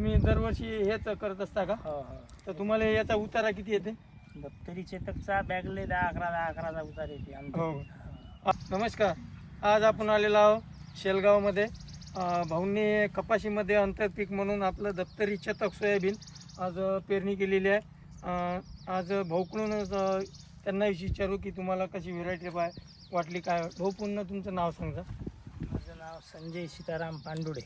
तुम्ही दरवर्षी हेच करत असता का? हो हो. तर तुम्हाला याचा उतारा किती येते? दप्तरी चेतकचा बॅगले दहा अकरा दहा अकराचा उतार येते आमच्या. हो. हो. आ, नमस्कार. आज आपण आलेलो आहोत शेलगावमध्ये. अ, भाऊंनी कपाशीमध्ये आंतरपीक म्हणून आपलं दप्तरी चतक सोयाबीन आज अ, पेरणी केलेली आहे. अ, आज भाऊकडूनच अ, त्यांना विचारू की तुम्हाला कशी व्हेरायटी पाय वाटली काय? भाऊ पुन्हा तुमचं नाव सांगा. माझं नाव Sanjay Sitaram Pandude.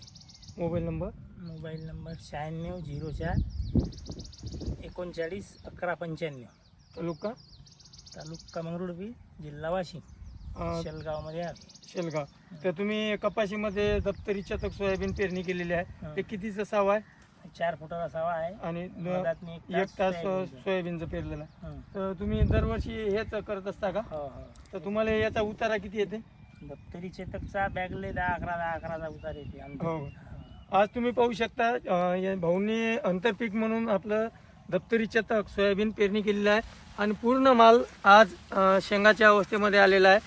Mobile number? Mobile number शहाण्णव झिरो चार एकोणचाळीस अकरा पंच्याण्णव. तालुका? तालुका मंगरुळपी जिल्हा वाशिम. शेलगावमध्ये आहे शेलगाव. तर तुम्ही कपाशीमध्ये दप्तरी चतक सोयाबीन पेरणी केलेली आहे. ते कितीचं साव आहे? चार फुटाचा सावा आहे. आणि एक तास सोयाबीनचं. पेरलेलं. तर तुम्ही दरवर्षी हेच करत असता का? हो हो. तर तुम्हाला याचा उतारा किती येते? दप्तरी चेतकचा बॅगले दहा अकरा दहा अकराचा उतार येते. आज तुम्ही पाहू शकता या भाऊंनी आंतरपीक म्हणून आपलं दप्तरी चतक सोयाबीन पेरणी केलेलं आहे आणि पूर्ण माल आज शेंगाच्या अवस्थेमध्ये आलेला आहे.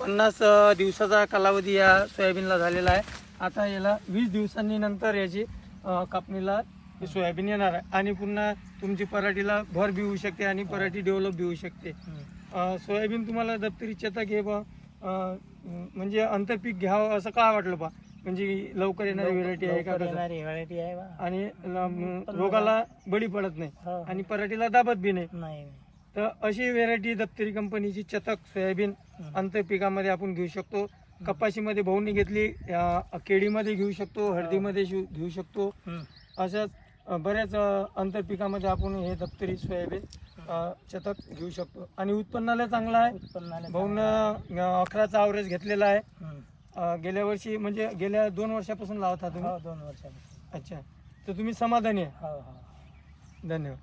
पन्नास दिवसाचा कालावधी या सोयाबीनला झालेला आहे. आता याला वीस दिवसांनी नंतर याची कापणीला सोयाबीन येणार आहे. आणि पुन्हा तुमची पराठीला भर बी होऊ शकते आणि पराठी डेव्हलप बी होऊ शकते. सोयाबीन तुम्हाला दप्तरी चतक हे बा म्हणजे आंतरपीक घ्यावं असं का वाटलं बा? म्हणजे लवकर येणारी व्हेरायटी आहे का कसं? येणारी आहे बा. आणि ल- रोगाला बळी पडत नाही. हो, हो. आणि पराठीला दाबत बी नाही. नाही तर अशी व्हेरायटी दप्तरी कंपनीची चतक सोयाबीन हं. आंतरपिकामध्ये आपण घेऊ शकतो. कपाशीमध्ये भाऊनी घेतली अं, केळीमध्ये घेऊ शकतो हळदीमध्ये शिव- घेऊ शकतो. हं. अशाच अं, बऱ्याच अं, आंतरपिकामध्ये आपण हे दप्तरी सोयाबीन अं, चतक घेऊ शकतो. आणि उत्पन्नाला चांगला आहे. उत्पन्नाला भाऊन अकराचा आवरेज घेतलेला आहे. हं. अं, गेल्या वर्षी म्हणजे गेल्या दोन वर्षापासून लावता तुम्ही? हो दोन वर्षापासून. अच्छा. तर तुम्ही समाधानी आहे? हो हो. धन्यवाद.